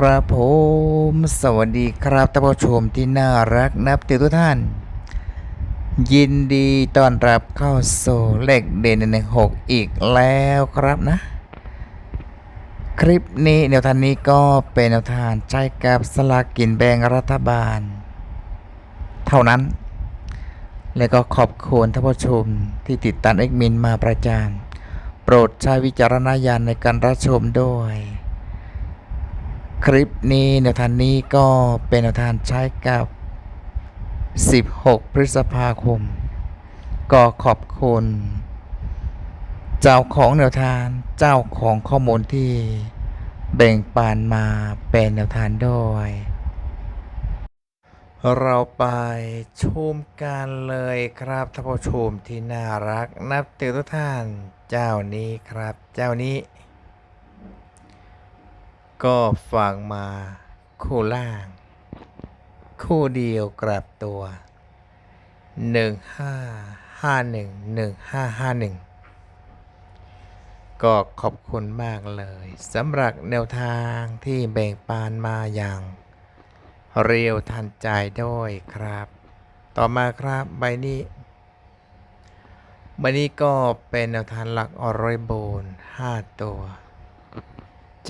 ครับผม สวัสดีครับท่านผู้ชมที่น่ารักนับถือทุกท่าน ยินดีต้อนรับเข้าสู่เลขเด่นในหกอีกแล้วครับนะ คลิปนี้แนวทางนี้ก็เป็นแนวทางใช้กับสลากกินแบ่งรัฐบาล เท่านั้น และก็ขอบคุณท่านผู้ชมที่ติดตามเอ็กมินมาประจานโปรดใช้วิจารณญาณในการรับชมด้วย คลิปนี้แนวทางนี้ก็เป็นแนวทางใช้กับ 16 พฤษภาคม ก็ขอบคุณ เจ้าของแนวทางเจ้าของข้อมูลที่แบ่งปันมาเป็นแนวทางด้วย เราไปชมกันเลยครับท่านผู้ชมที่น่ารักนับถือทุกท่านเจ้านี้ครับเจ้านี้ ก็ฟังมาคู่ล่าง คู่เดียวกลับตัว 1551 1551 ก็ขอบคุณมากเลยสำหรับแนวทางที่แบ่งปันมาอย่าง เร็วทันใจด้วยครับ ต่อมาครับใบนี้ใบนี้ก็เป็นแนวทางหลักอรอยโบน 5 ตัว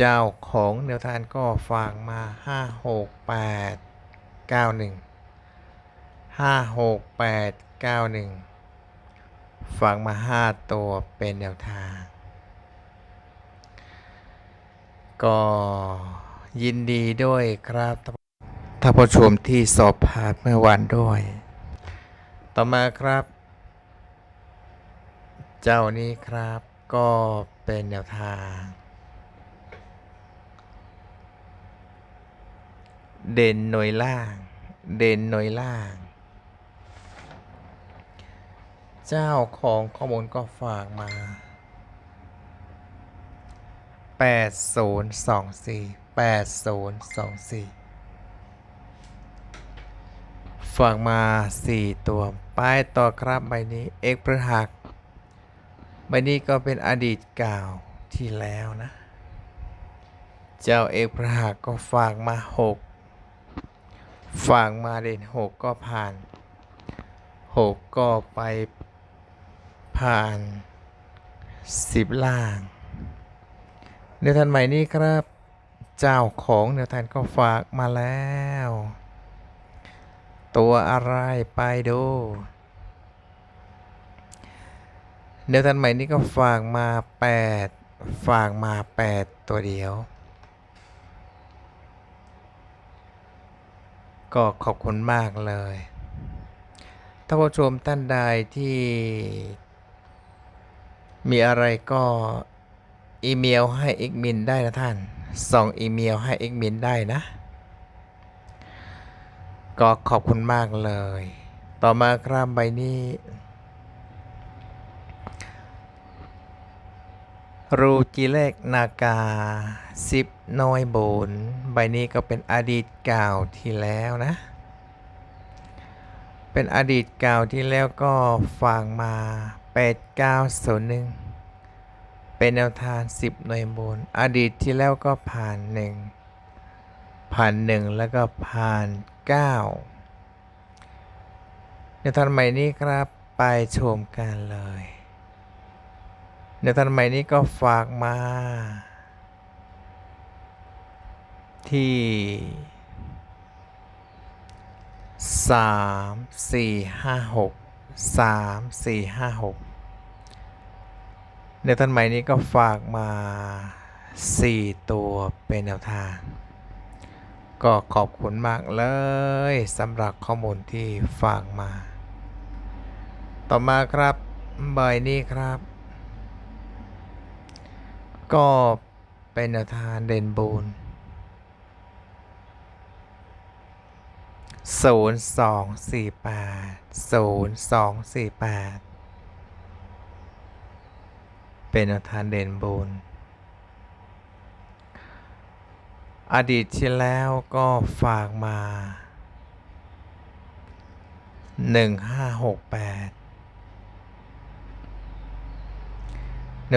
เจ้าของแนวทางก็ฝากมา 5 6 8 9 1 5 6 8 9 1 ฝากมา 5 ตัวเป็นแนวทาง ก็ยินดีด้วยครับท่านผู้ชมที่สอบผ่านเมื่อวันด้วย ต่อมาครับ เจ้านี้ครับก็เป็นแนวทาง เด่นหน่วยล่าง เด่นหน่วยล่าง เจ้าของข้อมูลก็ฝากมา 8024 8024 ฝากมา 4 ตัว ป้ายต่อครับใบนี้เอกพฤหักใบนี้ก็เป็นอดีตเก่าที่แล้วนะ เจ้าเอกพระหักก็ฝากมาหก ฝากมาเด่นหกก็ผ่านหกก็ไปผ่านสิบล่างแนวทานใหม่นี้ครับ เจ้าของแนวทานก็ฝากมาแล้ว ตัวอะไรไปดูแนวทานใหม่นี้ก็ฝากมา 8 ฝากมา 8 ตัวเดียว ก็ขอบคุณมากเลยท่านผู้ชมท่านใดที่มีอะไรก็อีเมลให้เอ็กมินได้นะท่าน ส่งอีเมลให้เอ็กมินได้นะ ก็ขอบคุณมากเลย ต่อมาครับใบนี้ รูจีเลกนากาซิปน้อยโบน ใบนี้ก็เป็นอดีตเก่าที่แล้วนะ เป็นอดีตเก่าที่แล้วก็ฟังมา 8901 เป็นแนวทาง 10 หน่วยโบน อดีตที่แล้วก็ผ่าน 1 ผ่าน 1 แล้วก็ผ่าน 9 แนวทางใหม่นี้ครับไปชมกันเลย แนวทางใหม่นี้ก็ฝากมา ที่สามสี่ห้าหกสามสี่ห้าหกแนวทางใหม่นี้ก็ฝากมาสี่ตัวเป็นแนวทาง ก็ขอบคุณมากเลยสำหรับข้อมูลที่ฝากมา ต่อมาครับใบนี้ครับ ก็เป็นแนวทางเด่นบูนศูนย์สองสี่แปดศูนย์สองสี่แปดเป็นอาทานเด่นบุญอดีตที่แล้วก็ฝากมาหนึ่งห้าหกแปด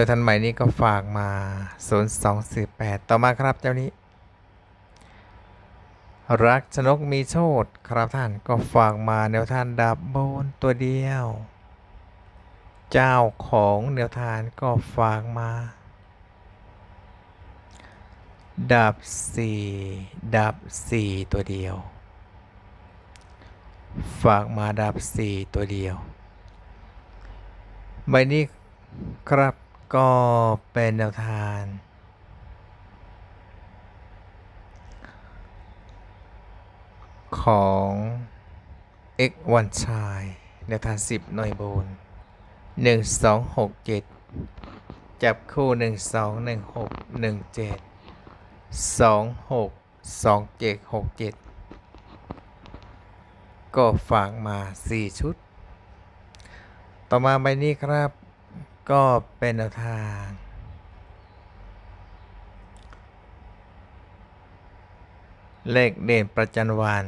ดี๋ยวทันใหม่นี้ก็ฝากมาศูนย์สองสี่แปดต่อมาครับเจ้านี้ รักชนกมีโชตครับท่านก็ฝากมาแนวทานดับโบนตัวเดียว เจ้าของแนวทานก็ฝากมา ดับสี่ดับสี่ตัวเดียว ฝากมาดับสี่ตัวเดียว ใบนี้ครับ ก็เป็นแนวทาง ของ x วันชาย แนวทาง 10 หน่วยบูน1 2 6 7 จับคู่ 1 2 1 6 1 7 2 6 2 7 6 7 ก็ฝากมา 4 ชุด ต่อมาใบนี้ครับ ก็เป็นแนวทาง เลขเด่นประจันวัน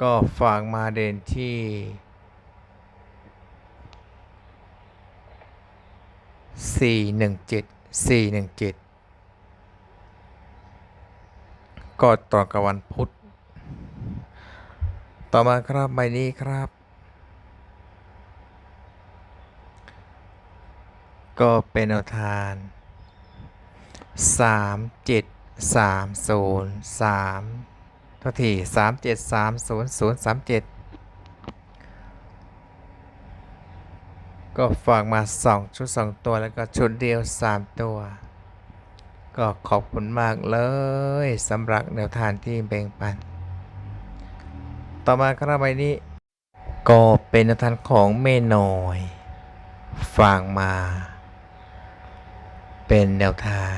ก็ฝากมาเด่นที่สี่หนึ่งเจ็ดสี่หนึ่งเจ็ดก็ต่อกับวันพุธ ต่อมาครับใบนี้ครับ ก็เป็นแนวทางสามเจ็ดสามศูนย์สามทุกทีสามเจ็ดสามศูนย์ศูนย์สามเจ็ดก็ฝากมาสองชุดสองตัวแล้วก็ชุดเดียวสามตัว ก็ขอบคุณมากเลยสำหรับแนวทางที่แบ่งปัน ต่อมาครับใบนี้ ก็เป็นแนวทางของเมน่อย ฝากมา เป็นแนวทาง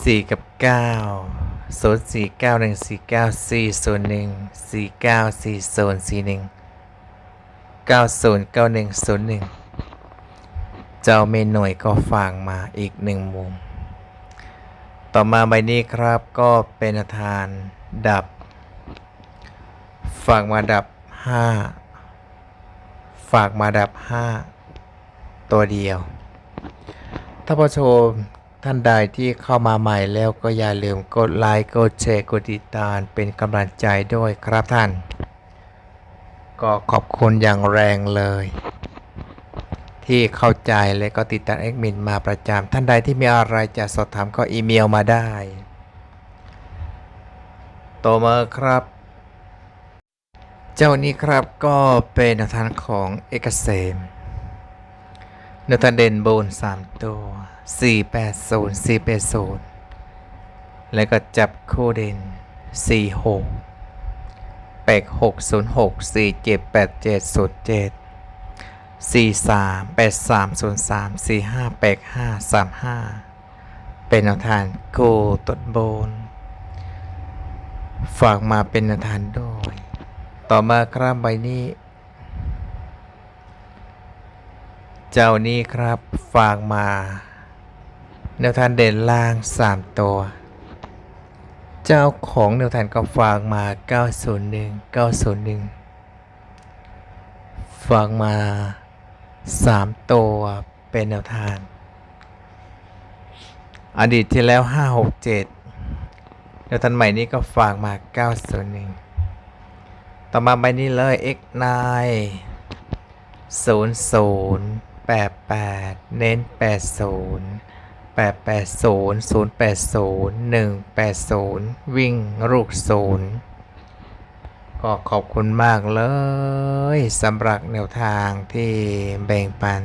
สี่กับเก้าศูนย์สี่เก้าหนึ่งสี่เก้าสี่ศูนย์หนึ่งสี่เก้าสี่ศูนย์สี่หนึ่งเก้าศูนย์เก้าหนึ่งศูนย์หนึ่งเจ้าเมหน่วยก็ฟังมาอีกหนึ่งมุม ต่อมาใบนี้ครับก็เป็นอาทานดับฝากมาดับห้า ฝากมาดับห้าตัวเดียวถ้านผู้ชมท่านใดที่เข้ามาใหม่แล้วก็อย่าลืมกดไลค์กดแชร์กดติดตามเป็นกำลังใจด้วยครับท่าน ก็ขอบคุณอย่างแรงเลย ที่เข้าใจและก็ติดตามเอ็กมินมาประจำท่านใดที่มีอะไรจะสอบถามก็อีเมลมาได้ต่อมาครับ เจ้านี้ครับก็เป็นแนวทางของเอกเซมเนวตันเด่นโบน 3 ตัว 480 480 แล้วก็จับคู่เด่น 46 8606 478707 43 8303 45 85 35 เป็นแนวทางโกตดโบน ฝากมาเป็นแนวทางด้วย ต่อมาครับใบนี้ เจ้านี้ครับฝากมา แนวทานเด่นล่าง 3 ตัว เจ้าของแนวทานก็ฝากมา 901 901 ฝากมา 3 ตัวเป็นแนวทานอดีตที่แล้ว 567 แนวทานใหม่นี้ก็ฝากมา 901 ต่อมาใบนี้เลย X9 ศูนย์ศูนย์แปดแปดเน้นแปดศูนย์แปดแปดศูนย์ศูนย์แปดศูนย์หนึ่งแปดศูนย์วิ่งลูกศูนย์ก็ขอบคุณมากเลยสำหรับแนวทางที่แบ่งปัน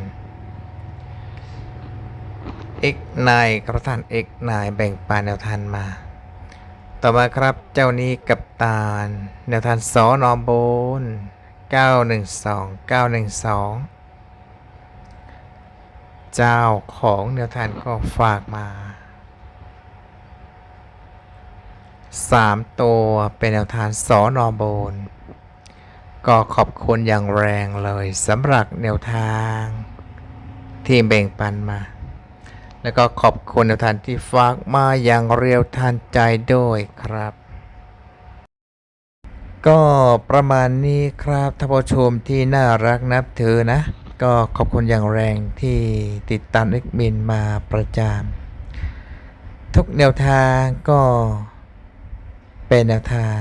X9 ครับท่าน X9 แบ่งปันแนวทางมา ต่อมาครับเจ้านี้กับตาลแนวทางสอนอมโบน912 912 เจ้าของแนวทานก็ฝากมา 3 ตัวเป็นแนวทานสอนอมโบนก็ขอบคุณอย่างแรงเลยสำหรับแนวทาง ที่แบ่งปันมา แล้วก็ขอบคุณแนวทานที่ฝากมาอย่างเรียวทันใจด้วยครับ ก็ประมาณนี้ครับท่านผู้ชมที่น่ารักนับถือนะ ก็ขอบคุณอย่างแรงที่ติดตามเอ็กมินมาประจทุกแนวทางก็เป็นแนวทาง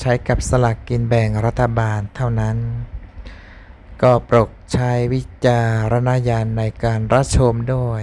ใช้กับสลากกินแบ่งรัฐบาลเท่านั้น ก็โปรดใช้วิจารณญาณในการรับชมด้วย